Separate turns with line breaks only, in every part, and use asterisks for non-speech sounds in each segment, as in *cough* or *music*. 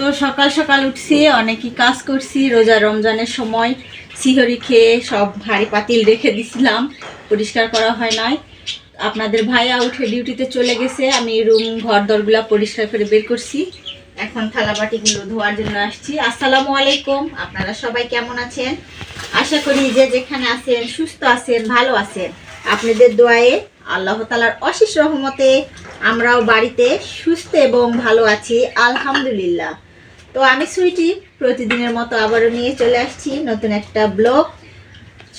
তো সকাল সকাল উঠছি, অনেকই কাজ করছি, রোজা রমজানের সময় সিহরি খেয়ে সব ভারী পাতিল রেখে দিছিলাম, পরিষ্কার করা হয় নাই। আপনাদের ভাইয়া উঠে ডিউটিতে চলে গেছে, আমি রুম ঘর দরগুলা পরিষ্কার করে বের করছি। এখন থালাবাটিগুলো ধোয়ার জন্য আসছি। আসসালামু আলাইকুম, আপনারা সবাই কেমন আছেন? আশা করি যে যেখানে আছেন, সুস্থ আছেন, ভালো আছেন। আপনাদের দোয়ায়ে আল্লাহ তালার অশেষ রহমতে আমরাও বাড়িতে সুস্থ এবং ভালো আছি, আলহামদুলিল্লাহ। তো আমি সুইটি প্রতিদিনের মতো আবারও নিয়ে চলে আসছি নতুন একটা ব্লগ।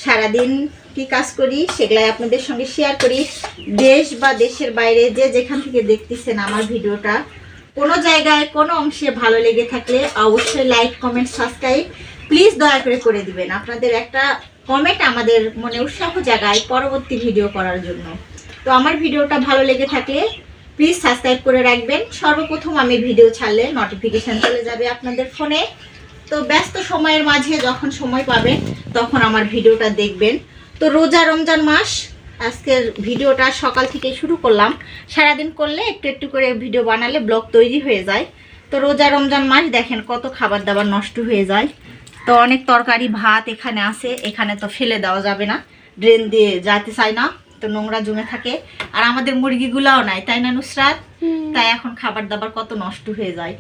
সারাদিন কি কাজ করি সেগুলাই আপনাদের সঙ্গে শেয়ার করি। দেশ বা দেশের বাইরে যে যেখান থেকে দেখতেছেন আমার ভিডিওটা, কোনো জায়গায়, কোনো অংশে ভালো লেগে থাকলে অবশ্যই লাইক কমেন্ট সাবস্ক্রাইব প্লিজ দয়া করে করে দিবেন। আপনাদের একটা কমেন্ট আমাদের মনে উৎসাহ জাগায় পরবর্তী ভিডিও করার জন্য। তো আমার ভিডিওটা ভালো লেগে থাকলে প্লিজ সাবস্ক্রাইব করে রাখবেন। সর্বপ্রথম আমি ভিডিও ছাড়লে নোটিফিকেশান চলে যাবে আপনাদের ফোনে তো ব্যস্ত সময়ের মাঝে যখন সময় পাবেন, তখন আমার ভিডিওটা দেখবেন। তো রোজা রমজান মাস, আজকের ভিডিওটা সকাল থেকে শুরু করলাম। সারাদিন করলে একটু একটু করে ভিডিও বানালে ব্লগ তৈরি হয়ে যায়। তো রোজা রমজান মাস দেখেন কত খাবার দাবার নষ্ট হয়ে যায়। তো অনেক তরকারি, ভাত এখানে আছে, এখানে তো ফেলে দেওয়া যাবে না। ড্রেন দিয়ে যেতে চায় না। তো নোংরা জমে থাকে। আর আমাদের মুরগিগুলাও নাই তাই না নুসরাত? তাই এখন খাবার দাবার কত নষ্ট হয়ে যায়।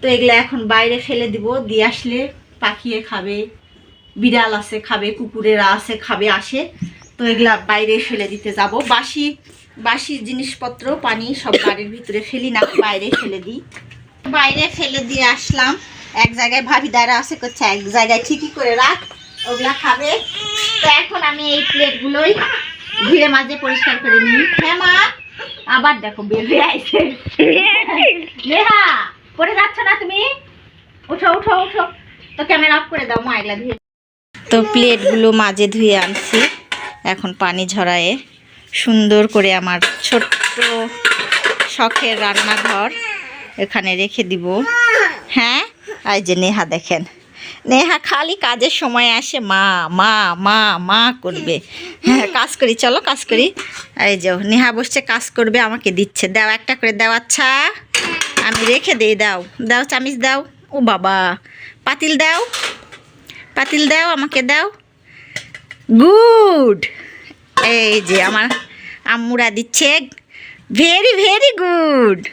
তো এগুলো এখন বাইরে ফেলে দিব দিয়ে আসলে পাখিয়ে খাবে বিড়াল আছে খাবে কুকুরেরা আছে খাবে আসে। তো এগুলা বাইরে ফেলে দিতে যাব। বাসি বাসি জিনিসপত্র পানি সব বাড়ির ভিতরে ফেলি না বাইরে ফেলে দিই। বাইরে ফেলে দিয়ে আসলাম। এক জায়গায় ভাবি দাঁড়া আছে করছে এক জায়গায় ঠিকই করে রাখ ওগুলা খাবে। তো এখন আমি এই প্লেটগুলোই ধীরে মাঝে পরিষ্কার করে নিই। হ্যাঁ মা? আবার দেখো হয়ে আইছে। নেহা, পড়ে যাচ্ছ না তুমি? উঠো উঠো উঠো। তো ক্যামেরা অফ করে দাও, মা ধুয়ে তো প্লেটগুলো মাঝে ধুয়ে আনছি। এখন পানি ঝরায়ে সুন্দর করে আমার ছোট্ট শখের রান্নাঘর এখানে রেখে দিব। হ্যাঁ? এই যে নেহা দেখেন। নেহা খালি কাজের সময় আসে, মা মা মা মা করবে। হ্যাঁ কাজ করি, চলো কাজ করি। এই যে নেহা বসছে, কাজ করবে, আমাকে দিচ্ছে। দাও একটা করে, দাও আচ্ছা। আমি রেখে দিই, দাও। দাও, চামিচ দাও। ও বাবা। পাতিল দাও। পাতিল দাও, আমাকে দাও। গুড। এই যে আমার আম্মুরা দিচ্ছে। Very very good.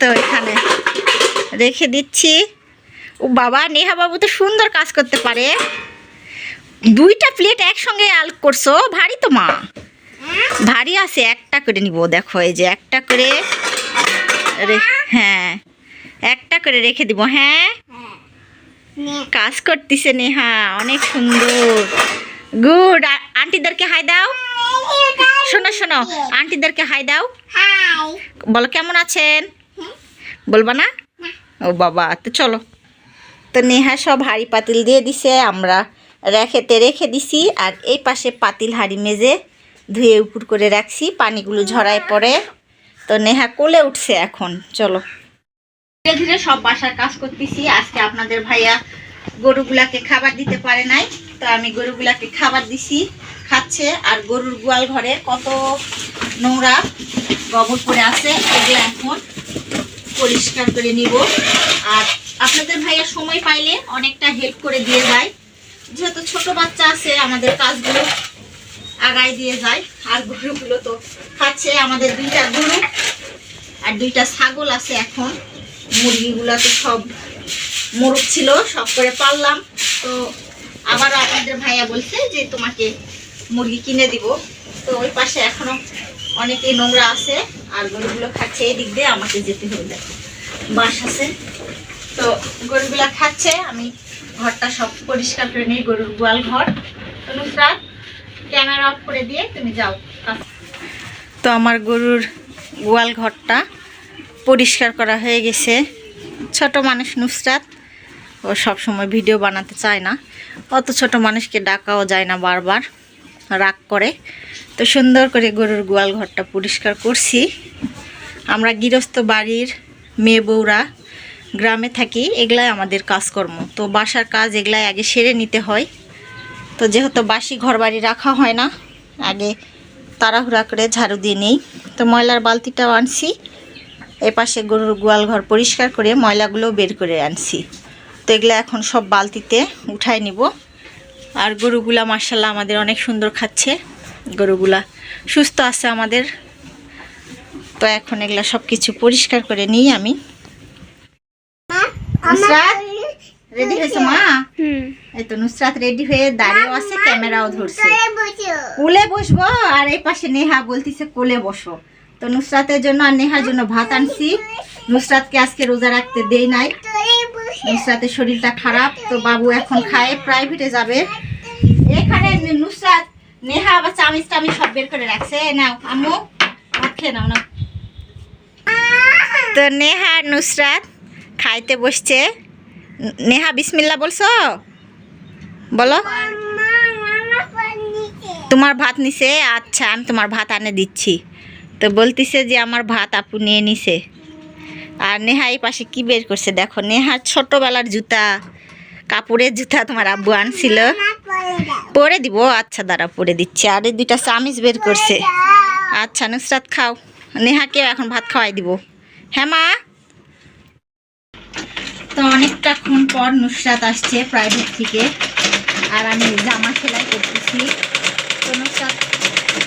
তো এখানে রেখে দিচ্ছি। ও বাবা নেহা বাবু তো সুন্দর কাজ করতে পারে। দুইটা প্লেট একসঙ্গে আল করছ ভারী তো মা। ভারী আছে একটা করে নিব দেখো এই যে একটা করে হ্যাঁ একটা করে রেখে দিব হ্যাঁ। কাজ করতেছে নেহা অনেক সুন্দর। গুড আন্টিদেরকে হাই দাও। শোনো শোনো আন্টিদেরকে হাই দাও। বলো কেমন আছেন? বলবা না। ও বাবা তো চলো। তো নেহা সব হাঁড়ি পাতিল দিয়ে দিছে, আমরা রেখেতে রেখে দিছি, আর এই পাশে পাতিল হাঁড়ি মেজে ধুয়ে উপর করে রাখছি, পানিগুলো ঝরায় পড়ে। তো নেহা কোলে উঠছে এখন, চলো। ধীরে ধীরে সব বাসার কাজ করতেছি, আজকে আপনাদের ভাইয়া গরুগুলাকে খাবার দিতে পারে নাই, তো আমি গরুগুলাকে খাবার দিছি, খাচ্ছে, আর গরুর গোয়াল ঘরে কত নোংরা গোবর পড়ে আছে, এগুলো এখন পরিষ্কার করে নিব। আর আপনাদের ভাইয়া সময় পাইলে অনেকটা হেল্প করে দিয়ে যায়। যেহেতু ছোট বাচ্চা আছে, আমাদের কাজগুলো আগায় দিয়ে যায়। আর গরুগুলো তো খাচ্ছে আমাদের দুইটা গরু আর দুইটা ছাগল আছে এখন। মুরগিগুলো তো সব মোরগ ছিল, সব করে পারলাম তো আবার আপনাদের ভাইয়া বলছে যে তোমাকে মুরগি কিনে দিব। তো ওই পাশে এখনও অনেকে নোংরা আছে, আর গরুগুলো খাচ্ছে এই দিক দিয়ে আমাকে যেতে হবে বাস আছে। তো গরুগুলো খাচ্ছে, আমি ঘরটা সব পরিষ্কার করে নিই, গরুর গোয়াল ঘর। নুসরাত, ক্যামেরা অফ করে দিয়ে তুমি যাও। তো আমার গরুর গোয়াল ঘরটা পরিষ্কার করা হয়ে গেছে। ছোট মানুষ নুসরাত, ও সব সময় ভিডিও বানাতে চায় না। অত ছোট মানুষকে ডাকাও যায় না বারবার। রাগ করে। তো সুন্দর করে গরুর গোয়াল ঘরটা পরিষ্কার করছি। আমরা গৃহস্থ বাড়ির মেয়ে বউরা গ্রামে থাকি, এগুলাই আমাদের কাজকর্ম। তো বাসার কাজ এগুলাই আগে সেরে নিতে হয়। তো যেহেতু বাসি ঘর বাড়ি রাখা হয় না, আগে তাড়াহুড়া করে ঝাড়ু দিয়ে নেই। তো ময়লার বালতিটাও আনছি। এই পাশে গরুর গোয়াল ঘর পরিষ্কার করে ময়লাগুলো বের করে আনছি। তো এগুলো এখন সব বালতিতে উঠায় নিব। আর গরুগুলা মার্শাল্লাহ আমাদের অনেক সুন্দর খাচ্ছে। গরুগুলা সুস্থ আছে আমাদের। তো এখন এগুলা সব কিছু পরিষ্কার করে নিই আমি। রেডি হয়েছে মা? এই তো নুসরাত রেডি হয়ে দাঁড়িয়েও আছে ক্যামেরাও ধরছে। কোলে বসবো? আর এই পাশে নেহা বলতিছে কোলে বসো। তো নুসরাতের জন্য আর নেহার জন্য ভাত আনছি। নুসরাতকে আজকে রোজা রাখতে দেই নাই। নুসরাতের শরীরটা খারাপ, তো বাবু এখন খায় প্রাইভেটে যাবে। এখানে নুসরাত, নেহা আবার চামিচ টামিচ সব বের করে রাখছে। নাও ভাত খেয়ে নাও না তো নেহা নুসরাত খাইতে বসছে। নেহা বিসমিল্লা বলছো? বলো। তোমার ভাত নিছে? আচ্ছা আমি তোমার ভাত আনে দিচ্ছি। তো বলতিছে যে আমার ভাত আপু নিয়ে নিছে। আর নেহা এই পাশে কি বের করছে? দেখো নেহার ছোটবেলার জুতা, কাপড়ের জুতা তোমার আব্বু আনছিল। পরে দিব আচ্ছা দাঁড়া, পরে দিচ্ছি। আর এই দুইটা চামিচ বের করছে। আচ্ছা নুসরাত খাও। নেহাকেও এখন ভাত খাওয়াই দিব। হ্যাঁ মা? তো অনেকটাক্ষণ পর নুসরাত আসছে প্রাইভেট থেকে। আর আমি জামা সেলাই করতেছি। তো নুসরাত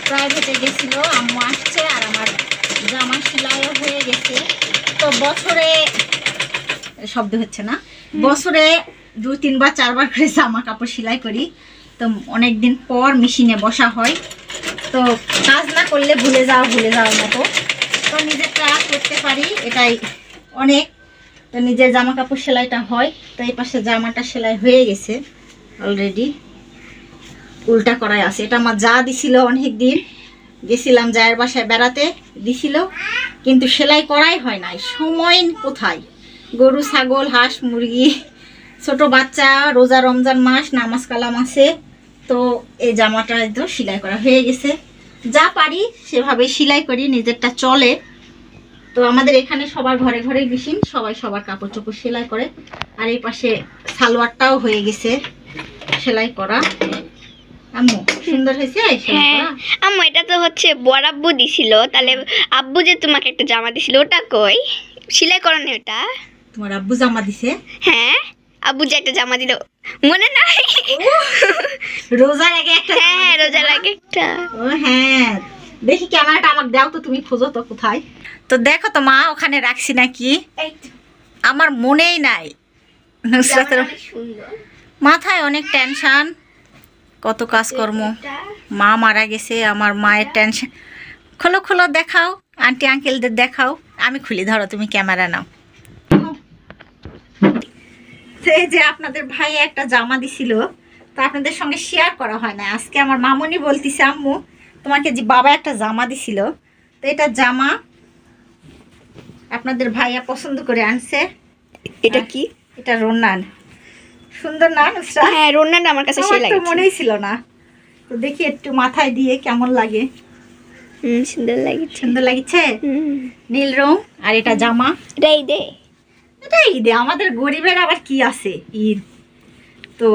প্রাইভেটে গেছিল, আম্মু আসছে আর আমার জামা সেলাইও হয়ে গেছে। তো বছরে, শব্দ হচ্ছে না। বছরে দু তিনবার, চারবার করে জামা কাপড় সেলাই করি। তো অনেক দিন পর মেশিনে বসা হয়। তো কাজ না করলে ভুলে যাওয়া, ভুলে যাওয়ার মতো। তো নিজেরটা করতে পারি, এটাই অনেক। তো নিজের জামা কাপড় সেলাইটা হয়। তো এই পাশে জামাটা সেলাই হয়ে গেছে অলরেডি উল্টা করাই আছে। এটা আমার যা দিছিল অনেক দিন গেছিলাম জায়ের বাসায় বেড়াতে, দিছিল। কিন্তু সেলাই করাই হয় নাই। সময় কোথায়? গরু, ছাগল, হাঁস, মুরগি, ছোট বাচ্চা, রোজা, রমজান মাস, নামাজ কালাম আছে। তো এই জামাটা তো সেলাই করা হয়ে গেছে। যা পারি সেভাবে সেলাই করি, নিজেরটা চলে। তো আমাদের এখানে সবার ঘরে ঘরে মেশিন, সবাই সবার কাপড় চোপড় সেলাই করে। আর এই পাশে সালোয়ারটাও হয়ে গেছে সেলাই করা। আম্মু সুন্দর হয়েছে?
হ্যাঁ। আম্মু এটা তো হচ্ছে বড় আব্বু দিছিল। তাহলে আব্বু যে তোমাকে একটা জামা দিছিল ওটা কই? সেলাই করানি ওটা?
তোমার আব্বু জামা দিছে?
হ্যাঁ। আব্বু যে একটা জামা দিল। মনে নাই?
রোজার আগে একটা
হ্যাঁ রোজা লাগে একটা।
ও হ্যাঁ। দেখি ক্যামেরাটা আমাকে দাও তো তুমি খোঁজো তো কোথায়। তো দেখো তো মা ওখানে রাখছি নাকি? আমার মনেই নাই। নুসরাতের মাথায় অনেক টেনশন কত কাজকর্ম। মা মারা গেছে আমার মায়ের টেনশন খোলো খোলো দেখাও। আন্টি আঙ্কেলদের দেখাও। আমি খুলি ধরো তুমি ক্যামেরা নাও। এই যে আপনাদের ভাই একটা জামা দিছিল তো আপনাদের সঙ্গে শেয়ার করা হয় না আজকে আমার মামনি বলতিছে আম্মু তোমাকে যে বাবা একটা জামা দিছিল তো এটা জামা আপনাদের ভাইয়া পছন্দ করে আনছে।
এটা কি?
এটা রোনান। সুন্দর না
হ্যাঁ রোনাটা আমার কাছে সেই লাগে
মনেই ছিল না। তো দেখি একটু মাথায় দিয়ে কেমন লাগে।
হুম সুন্দর লাগছে।
সুন্দর লাগছে? নীল রং আর এটা জামা।
এটাই দে
এটা ঈদে আমাদের গরিবের আবার কি আছে ঈদ? তো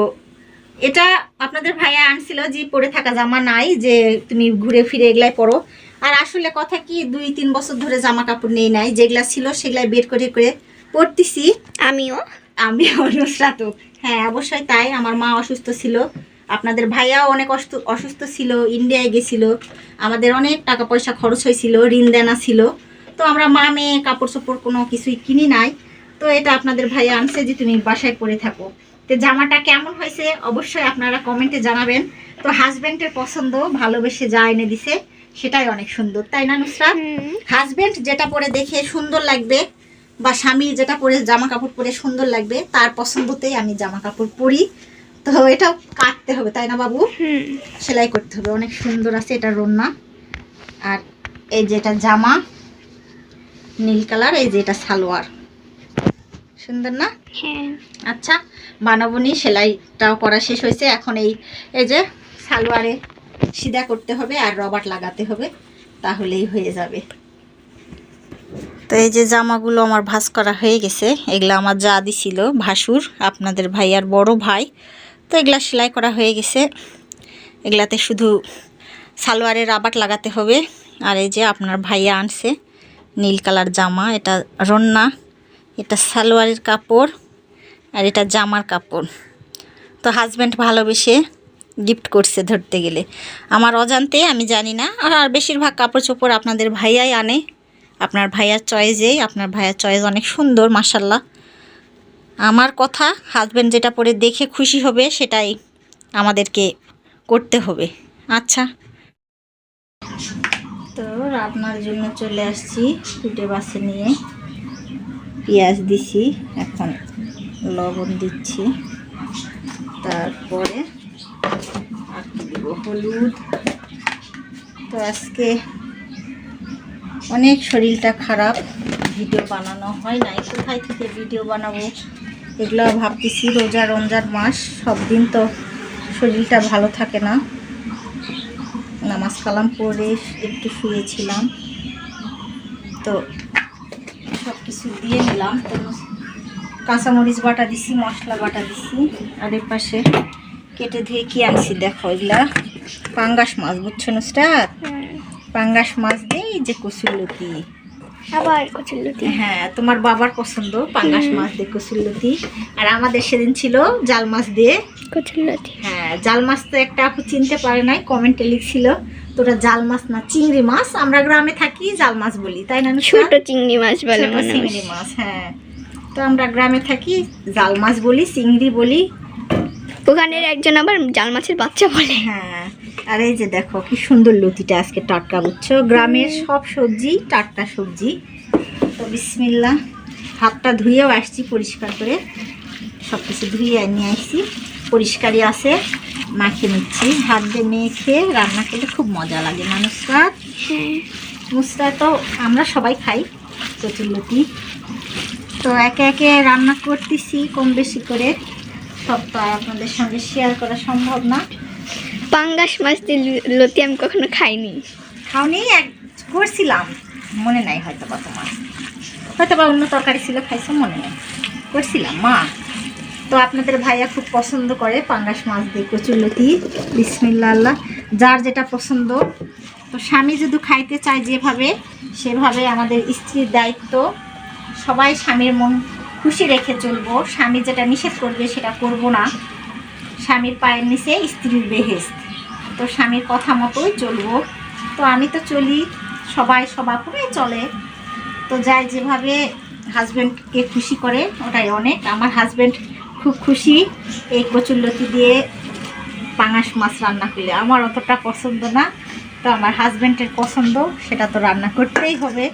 এটা আপনাদের ভাইয়া আনছিল যে পরে থাকা জামা নাই যে তুমি ঘুরে ফিরে এগুলাই পরো। আর আসলে কথা কি দুই তিন বছর ধরে জামা কাপড় নেই নাই যেগুলা ছিল সেগুলাই বের করে করে পরতেছি।
আমিও।
আমি *laughs* অনুসরাত। হ্যাঁ অবশ্যই তাই। আমার মা অসুস্থ ছিল। আপনাদের ভাইয়াও অনেক অসুস্থ অসুস্থ ছিল ইন্ডিয়ায় গেছিল। আমাদের অনেক টাকা পয়সা খরচ হয়েছিল ঋণ দেনা ছিল। তো আমরা মা মেয়ে কাপড় চোপড় কোনো কিছুই কিনি নাই। তো এটা আপনাদের ভাইয়া আনছে যে তুমি বাসায় পরে থাকো। তো জামাটা কেমন হয়েছে অবশ্যই আপনারা কমেন্টে জানাবেন। তো হাজব্যান্ডের পছন্দ ভালোবেসে যা এনে দিছে সেটাই অনেক সুন্দর। তাই না নুসরাত?
হুম।
হাজবেন্ড যেটা পরে দেখে সুন্দর লাগবে বা স্বামী যেটা পরে জামা কাপড় পরে সুন্দর লাগবে তার পছন্দতেই আমি জামা কাপড় পরি। তো এটাও কাটতে হবে তাই না বাবু? সেলাই করতে হবে অনেক সুন্দর আছে এটা রন্না। আর এই যে এটা জামা নীল কালার এই যে এটা সালোয়ার। সুন্দর না?
হ্যাঁ।
আচ্ছা বানাবনি সেলাইটাও করা শেষ হয়েছে। এখন এই এই যে সালোয়ারে সিধা করতে হবে আর রবার লাগাতে হবে তাহলেই হয়ে যাবে। তো এই যে জামাগুলো আমার ভাঁজ করা হয়ে গেছে, এগুলো আমার যা দিছিল, ভাসুর, আপনাদের ভাই আর বড় ভাই, তো এগুলা সেলাই করা হয়ে গেছে। এগুলাতে শুধু সালোয়ারের রাবাট লাগাতে হবে, আর এই যে আপনার ভাইয়া আনছে নীল কালার জামা, এটা রন্না, এটা সালোয়ারের কাপড়, আর এটা জামার কাপড়। তো হাজব্যান্ড ভালোবেসে গিফট করছে ধরতে গেলে। আমার অজান্তে, আমি জানি না, আর বেশিরভাগ কাপড় চোপড় আপনাদের ভাইয়াই আনে। আপনার ভাইয়ার চয়েসেই আপনার ভাইয়ার চয়েস অনেক সুন্দর মাসাল্লাহ আমার কথা হাজব্যান্ড যেটা পরে দেখে খুশি হবে, সেটাই আমাদেরকে করতে হবে। আচ্ছা। তো রান্নার জন্য চলে আসছি ফুটে বাসে নিয়ে। পেঁয়াজ দিছি, এখন লবণ দিচ্ছি। তারপরে আর দিব? হলুদ। তো আজকে অনেক শরীরটা খারাপ। ভিডিও বানানো হয় নাই। কোথায় থেকে ভিডিও বানাবো? এগুলো ভাবতেছি রোজা রমজান মাস সব দিন তো শরীরটা ভালো থাকে না। নামাজ কালাম পড়ে একটু শুয়েছিলাম। তো সব কিছু দিয়ে নিলাম। তো কাঁচামরিচ বাটা দিছি মশলা বাটা দিছি। আর এর পাশে কেটে ধুয়ে কি আনছি দেখো এগুলা? পাঙ্গাস মাছ বুঝছ নুসরাত পাঙ্গাস মাছ এই যে
আবার কচুল্লতি
হ্যাঁ তোমার বাবার পছন্দ পাঙ্গাস মাছ দিয়ে আর আমাদের সেদিন ছিল জাল মাছ দিয়ে।
কচুল্লতি
হ্যাঁ জাল মাছ তো একটা আপু চিনতে পারে নাই কমেন্টে লিখছিল তোরা জাল মাছ না চিংড়ি মাছ? আমরা গ্রামে থাকি জাল মাছ বলি তাই না?
ছোট চিংড়ি মাছ বলে
চিংড়ি মাছ হ্যাঁ। তো আমরা গ্রামে থাকি জাল মাছ বলি চিংড়ি বলি।
ওখানের একজন আবার জাল মাছের বাচ্চা বলে।
হ্যাঁ আর এই যে দেখো, কি সুন্দর লতিটা আজকে টাটকা, বুঝছ? গ্রামের সব সবজি, টাটকা সবজি। তো বিসমিল্লা হাতটা ধুয়েও আসছি পরিষ্কার করে। সব কিছু ধুয়ে নিয়ে আসছি। পরিষ্কারই আছে মাখে নিচ্ছি। হাত দিয়ে মেখে রান্না করলে খুব মজা লাগে মানুষরা
হ্যাঁ
মুসরা তো আমরা সবাই খাই কচুরলতি তো একে একে রান্না করতেছি কম বেশি করে। সব তো আপনাদের সঙ্গে শেয়ার করা সম্ভব না।
পাঙ্গাস মাছ দিয়ে লতি আমি কখনো খাইনি।
খাওনি, এক করছিলাম। মনে নাই হয়তো বা তোমার। হয়তো বা অন্য তরকারি ছিল, খাইছো, মনে নেই। করছিলাম, মা। তো আপনাদের ভাইয়া খুব পছন্দ করে পাঙ্গাস মাছ দিয়ে কচুরলতি বিসমিল্লা আল্লাহ। যার যেটা পছন্দ। তো স্বামী যদি খাইতে চায় যেভাবে, সেভাবে আমাদের স্ত্রীর দায়িত্ব। সবাই স্বামীর মন খুশি রেখে চলবো। স্বামী যেটা নিষেধ করবে সেটা করব না। স্বামীর পায়ের নিচে স্ত্রীর বেহেস্ত তো স্বামীর কথা মতোই চলবো। তো আমি তো চলি, সবাই সবাই চলে। তো যাই, যেভাবে হাজব্যান্ডকে খুশি করে, ওটাই অনেক। আমার হাজব্যান্ড খুব খুশি এই কচুরলতি দিয়ে পাঙাশ মাছ রান্না করলে। আমার অতটা পছন্দ না। তো আমার হাজব্যান্ডের পছন্দ, সেটা তো রান্না করতেই হবে।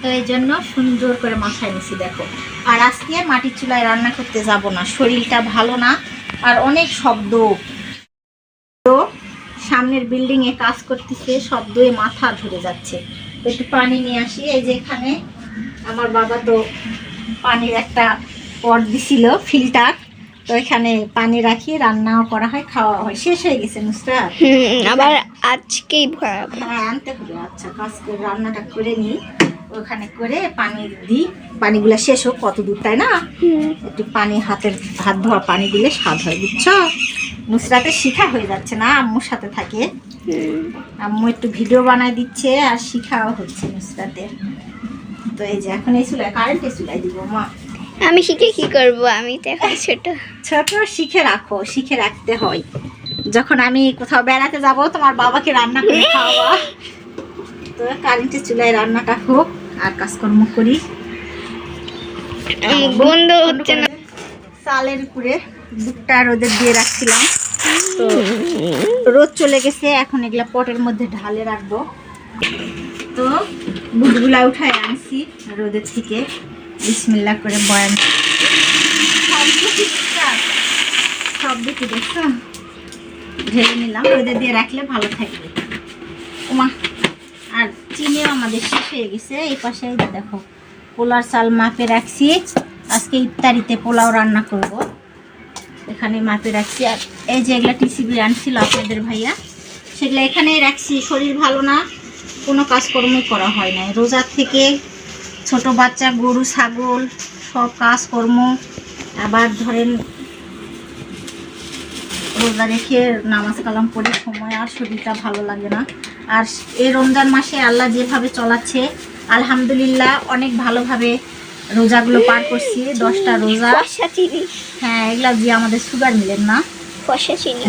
তো এই জন্য সুন্দর করে মাথায় নিছি, দেখো। আর আজকে মাটির চুলায় রান্না করতে যাব না। শরীরটা ভালো না। আর অনেক শব্দ। তো সামনের বিল্ডিং এ কাজ করতেছে শব্দে মাথা ধরে যাচ্ছে। একটু পানি নিয়ে আসি এই যে এখানে আমার বাবা তো পানির একটা পট দিছিল ফিল্টার তো এখানে পানি রাখি রান্নাও করা হয় খাওয়া হয়। শেষ হয়ে গেছে নুসরাত।
হুম, আবার আজকেই
হ্যাঁ আনতে হবে। আচ্ছা কাজ করে রান্নাটা করে নিই। ওখানে করে পানি দিই। পানিগুলো শেষ হোক কত দূর তাই না? একটু পানি হাতের হাত ধোয়া পানি দিলে স্বাদ হয় বুঝছ? নুসরাতে শিখা হয়ে যাচ্ছে না আম্মুর সাথে থাকে। আম্মু একটু ভিডিও বানায় দিচ্ছে আর শিখাও হচ্ছে নুসরাতের। তো এই যে এখন এই চুলায় কারেন্টে চুলায় দিব মা।
আমি শিখে কি করব? আমি তো এখন ছোট।
ছোট শিখে রাখো শিখে রাখতে হয়। যখন আমি কোথাও বেড়াতে যাব তোমার বাবাকে রান্না করে *laughs* খাওয়াবা। তো কারেন্টের চুলায় রান্নাটা হোক। আর কাজকর্ম করি।
উম, বন্ধ হচ্ছে না।
চালের উপরে দুধটা রোদে দিয়ে রাখছিলাম। তো রোদ চলে গেছে এখন এগুলা পটের মধ্যে ঢালে রাখব। তো বুটগুলা উঠায় আনছি রোদের থেকে। বিসমিল্লা করে বয়ান সব দেখি দেখছ? দেখছ? ঢেলে নিলাম রোদে দিয়ে রাখলে ভালো থাকবে। ওমা আর চিনিও আমাদের শেষ হয়ে গেছে। এই পাশে দেখো, পোলার চাল মাপে রাখছি। আজকে ইফতারিতে পোলাও রান্না করব। এখানে মাপে রাখছি। আর এই যে এগুলা টিসিবি আনছিল আপনাদের ভাইয়া, সেগুলো এখানেই রাখছি। শরীর ভালো না, কোনো কাজকর্মই করা হয় না রোজার থেকে ছোট বাচ্চা, গরু, ছাগল, সব কাজকর্ম। আবার ধরেন রোজা রেখে নামাজ কালাম পড়ে সময় আর শরীরটা ভালো লাগে না। আর এই রমজান মাসে আল্লাহ যেভাবে চলাচ্ছে আলহামদুলিল্লাহ অনেক ভালোভাবে রোজাগুলো পার করছি দশটা রোজা। হ্যাঁ এগুলা দিয়ে আমাদের সুগার মিলেন না।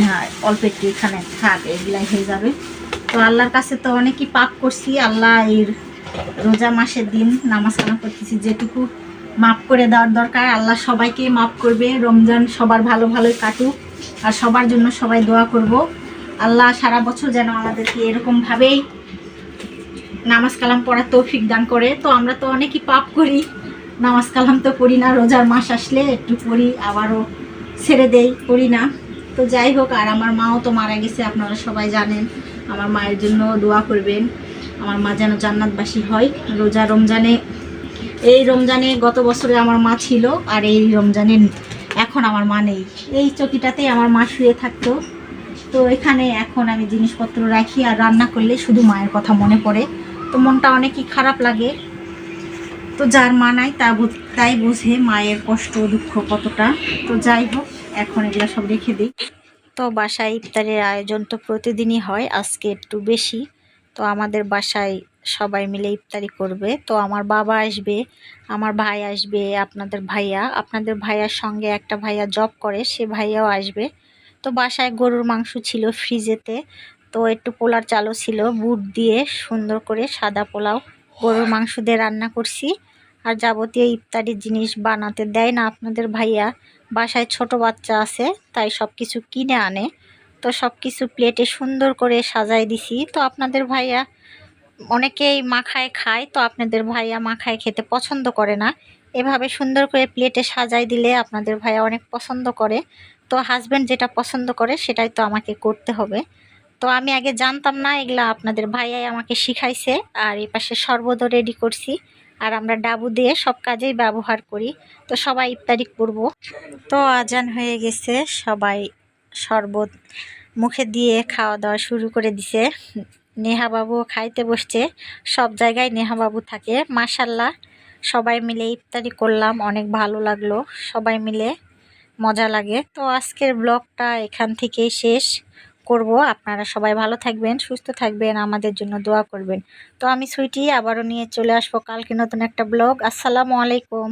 হ্যাঁ অল্প একটু এখানে থাক এগুলাই হয়ে যাবে। তো আল্লাহর কাছে তো অনেকই পাপ করছি আল্লাহ এর রোজা মাসের দিন নামাজ কালাম করতেছি যেটুকু মাফ করে দেওয়ার দরকার। আল্লাহ সবাইকে মাফ করবে রমজান সবার ভালো ভালোই কাটুক। আর সবার জন্য সবাই দোয়া করব। আল্লাহ সারা বছর যেন আমাদেরকে এরকমভাবেই নামাজ কালাম পড়ার তৌফিক দান করে। তো আমরা তো অনেকই পাপ করি। নামাজ কালাম তো পড়ি না, রোজার মাস আসলে একটু পড়ি আবারও ছেড়ে দেই পড়ি না। তো যাই হোক, আর আমার মাও তো মারা গেছে, আপনারা সবাই জানেন। আমার মায়ের জন্য দোয়া করবেন। আমার মা যেন জান্নাতবাসী হয়। রোজা রমজানে, এই রমজানে গত বছরে আমার মা ছিল, আর এই রমজানে এখন আমার মা নেই। এই চকিটাতেই আমার মা শুয়ে থাকতো। তো এখানে এখন আমি জিনিসপত্র রাখি আর রান্না করলে শুধু মায়ের কথা মনে পড়ে। তো মনটা অনেকই খারাপ লাগে। তো যার মা নাই তা তাই বুঝে মায়ের কষ্ট, দুঃখ কতটা। তো যাই হোক, এখন এগুলো সব রেখে দিই। তো বাসায় ইফতারের আয়োজন তো প্রতিদিনই হয়, আজকে একটু বেশি। তো আমাদের বাসায় সবাই মিলে ইফতারি করবে। তো আমার বাবা আসবে, আমার ভাই আসবে, আপনাদের ভাইয়া। আপনাদের ভাইয়ার সঙ্গে একটা ভাইয়া জব করে, সে ভাইয়াও আসবে। তো বাসায় গরুর মাংস ছিল ফ্রিজেতে, তো একটু পোলার চালও ছিল, বুট দিয়ে সুন্দর করে সাদা পোলাও, গরুর মাংস দিয়ে রান্না করছি। আর যাবতীয় ইফতারি জিনিস বানাতে দেয় না আপনাদের ভাইয়া, বাসায় ছোট বাচ্চা আছে, তাই সব কিছু কিনে আনে। তো সব কিছু প্লেটে সুন্দর করে সাজাই দিছি। তো আপনাদের ভাইয়া, অনেকেই মাখায় খায়, তো আপনাদের ভাইয়া মাখায় খেতে পছন্দ করে না। এভাবে সুন্দর করে প্লেটে সাজাই দিলে আপনাদের ভাইয়া অনেক পছন্দ করে। তো হাজব্যান্ড যেটা পছন্দ করে সেটাই তো আমাকে করতে হবে। তো আমি আগে জানতাম না, এগুলা আপনাদের ভাইয়াই আমাকে শিখাইছে, আর এই পাশে শরবতও রেডি করছি। আর আমরা ডাবু দিয়ে সব কাজেই ব্যবহার করি। তো সবাই ইফতারি করব। তো আজান হয়ে গেছে, সবাই শরবত মুখে দিয়ে খাওয়া দাওয়া শুরু করে দিছে। নেহা বাবু খাইতে বসছে, সব জায়গায় নেহা বাবু থাকে। মাসাল্লাহ সবাই মিলে ইফতারি করলাম, অনেক ভালো লাগল। সবাই মিলে মজা লাগে। তো আজকের ব্লগটা এখান থেকেই শেষ করব। আপনারা সবাই ভালো থাকবেন, সুস্থ থাকবেন, আমাদের জন্য দোয়া করবেন। তো আমি সুইটি আবারও নিয়ে চলে আসব কালকে নতুন একটা ব্লগ। আসসালামু আলাইকুম।